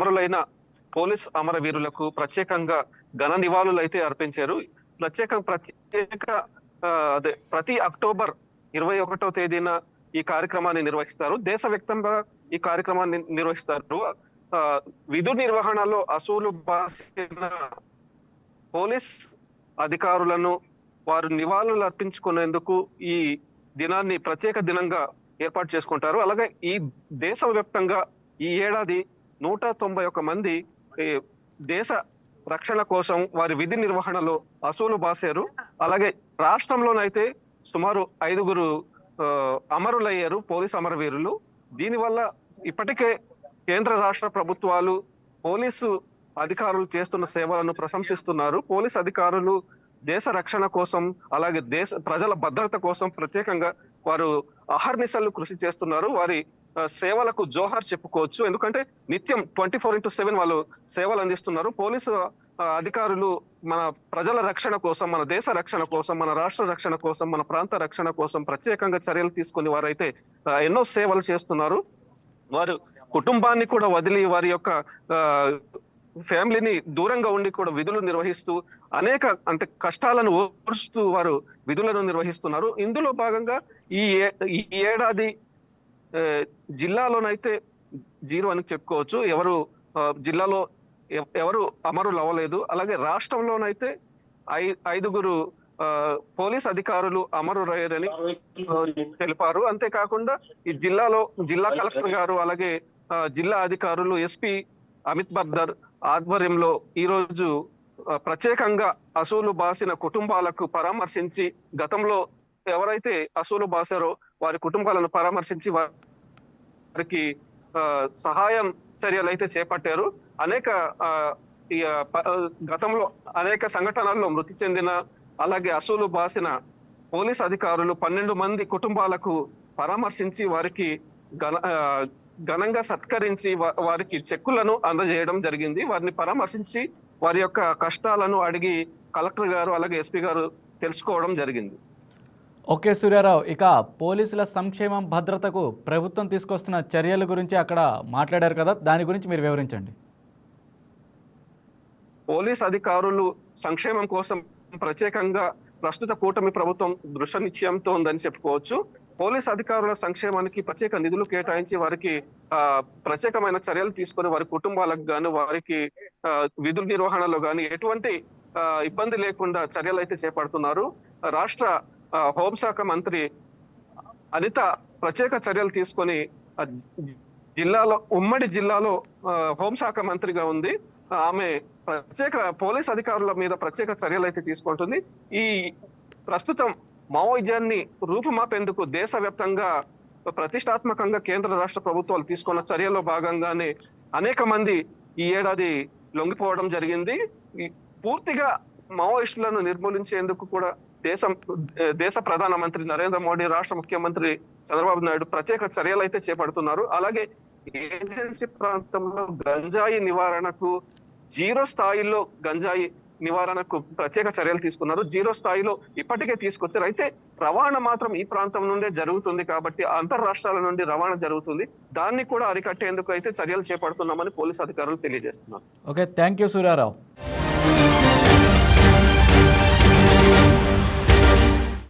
అమరులైన పోలీస్ అమరవీరులకు ప్రత్యేకంగా ఘన నివాళులు అయితే అర్పించారు. ప్రత్యేక ప్రత్యేక అదే ప్రతి అక్టోబర్ ఇరవై ఒకటో తేదీన ఈ కార్యక్రమాన్ని నిర్వహిస్తారు. దేశవ్యాప్తంగా ఈ కార్యక్రమాన్ని నిర్వహిస్తారు. విధు నిర్వహణలో అసూలు బాసిన పోలీస్ అధికారులను వారు నివాళులు అర్పించుకునేందుకు ఈ దినాన్ని ప్రత్యేక దినంగా ఏర్పాటు చేసుకుంటారు. అలాగే ఈ దేశవ్యాప్తంగా ఈ ఏడాది నూట తొంభై ఒక్క మంది ఈ దేశ రక్షణ కోసం వారి విధి నిర్వహణలో అసూలు బాసారు. అలాగే రాష్ట్రంలోనైతే సుమారు ఐదుగురు అమరులయ్యారు పోలీస్ అమరవీరులు. దీనివల్ల ఇప్పటికే కేంద్ర రాష్ట్ర ప్రభుత్వాలు పోలీసు అధికారులు చేస్తున్న సేవలను ప్రశంసిస్తున్నారు. పోలీస్ అధికారులు దేశ రక్షణ కోసం అలాగే దేశ ప్రజల భద్రత కోసం ప్రత్యేకంగా వారు అహర్నిశలు కృషి చేస్తున్నారు. వారి సేవలకు జోహార్ చెప్పుకోవచ్చు. ఎందుకంటే నిత్యం ట్వంటీ ఫోర్ ఇంటూ సెవెన్ వాళ్ళు సేవలు అందిస్తున్నారు. పోలీసు అధికారులు మన ప్రజల రక్షణ కోసం మన దేశ రక్షణ కోసం మన రాష్ట్ర రక్షణ కోసం మన ప్రాంత రక్షణ కోసం ప్రత్యేకంగా చర్యలు తీసుకుని వారైతే ఎన్నో సేవలు చేస్తున్నారు. వారు కుటుంబాన్ని కూడా వదిలి వారి యొక్క ఫ్యామిలీని దూరంగా ఉండి కూడా విధులు నిర్వహిస్తూ అనేక అంటే కష్టాలను ఓర్చుతూ వారు విధులను నిర్వహిస్తున్నారు. ఇందులో భాగంగా ఈ ఏ- ఈ ఏడాది జిల్లాలోనైతే జీరో అని చెప్పుకోవచ్చు ఎవరు జిల్లాలో ఎవరు అమరులు అవ్వలేదు. అలాగే రాష్ట్రంలోనైతే ఐ ఐదుగురు ఆ, పోలీస్ అధికారులు అమరురయ్యారని తెలిపారు. అంతేకాకుండా ఈ జిల్లాలో జిల్లా కలెక్టర్ గారు అలాగే జిల్లా అధికారులు ఎస్పీ అమిత్ బర్దర్ ఆధ్వర్యంలో ఈరోజు ప్రత్యేకంగా అసూలు బాసిన కుటుంబాలకు పరామర్శించి గతంలో ఎవరైతే అసూలు బాసారో వారి కుటుంబాలను పరామర్శించి వారికి సహాయం చర్యలు అయితే చేపట్టారు. అనేక ఈ, గతంలో అనేక సంఘటనల్లో మృతి చెందిన అలాగే అసూలు బాసిన పోలీస్ అధికారులు పన్నెండు మంది కుటుంబాలకు పరామర్శించి వారికి ఘనంగా సత్కరించి వారికి చెక్కులను అందజేయడం జరిగింది. వారిని పరామర్శించి వారి యొక్క కష్టాలను అడిగి కలెక్టర్ గారు అలాగే ఎస్పీ గారు తెలుసుకోవడం జరిగింది. ఓకే సూర్యారావు ఇక పోలీసుల సంక్షేమం భద్రతకు ప్రభుత్వం తీసుకొస్తున్న చర్యల గురించి అక్కడ మాట్లాడారు కదా దాని గురించి మీరు వివరించండి. పోలీస్ అధికారులు సంక్షేమం కోసం ప్రత్యేకంగా ప్రస్తుత కూటమి ప్రభుత్వం దృశ్య నిశ్చయంతో ఉందని చెప్పుకోవచ్చు. పోలీస్ అధికారుల సంక్షేమానికి ప్రత్యేక నిధులు కేటాయించి వారికి ఆ ప్రత్యేకమైన చర్యలు తీసుకొని వారి కుటుంబాలకు గాను వారికి విధుల నిర్వహణలో గాని ఎటువంటి ఇబ్బంది లేకుండా చర్యలు అయితే చేపడుతున్నారు. రాష్ట్ర హోంశాఖ మంత్రి అనిత ప్రత్యేక చర్యలు తీసుకొని జిల్లాలో ఉమ్మడి జిల్లాలో హోంశాఖ మంత్రిగా ఉంది. ఆమె ప్రత్యేక పోలీస్ అధికారుల మీద ప్రత్యేక చర్యలు అయితే తీసుకుంటుంది. ఈ ప్రస్తుతం మావోయిజాన్ని రూపుమాపేందుకు దేశవ్యాప్తంగా ప్రతిష్టాత్మకంగా కేంద్ర రాష్ట్ర ప్రభుత్వాలు తీసుకున్న చర్యల్లో భాగంగానే అనేక మంది ఈ ఏడాది లొంగిపోవడం జరిగింది. ఈ పూర్తిగా మావోయిస్టులను నిర్మూలించేందుకు కూడా దేశం దేశ ప్రధాన మంత్రి నరేంద్ర మోడీ రాష్ట్ర ముఖ్యమంత్రి చంద్రబాబు నాయుడు ప్రత్యేక చర్యలు అయితే చేపడుతున్నారు. అలాగే ఏజెన్సీ ప్రాంతంలో గంజాయి నివారణకు జీరో స్థాయిలో గంజాయి నివారణకు ప్రత్యేక చర్యలు తీసుకున్నారు. జీరో స్థాయిలో ఇప్పటికే తీసుకొచ్చారు. అయితే రవాణా మాత్రం ఈ ప్రాంతం నుండే జరుగుతుంది కాబట్టి అంతర్ రాష్ట్రాల నుండి రవాణా జరుగుతుంది. దాన్ని కూడా అరికట్టేందుకు అయితే చర్యలు చేపడుతున్నామని పోలీస్ అధికారులు తెలియజేస్తున్నారు. Okay thank you Suryarao.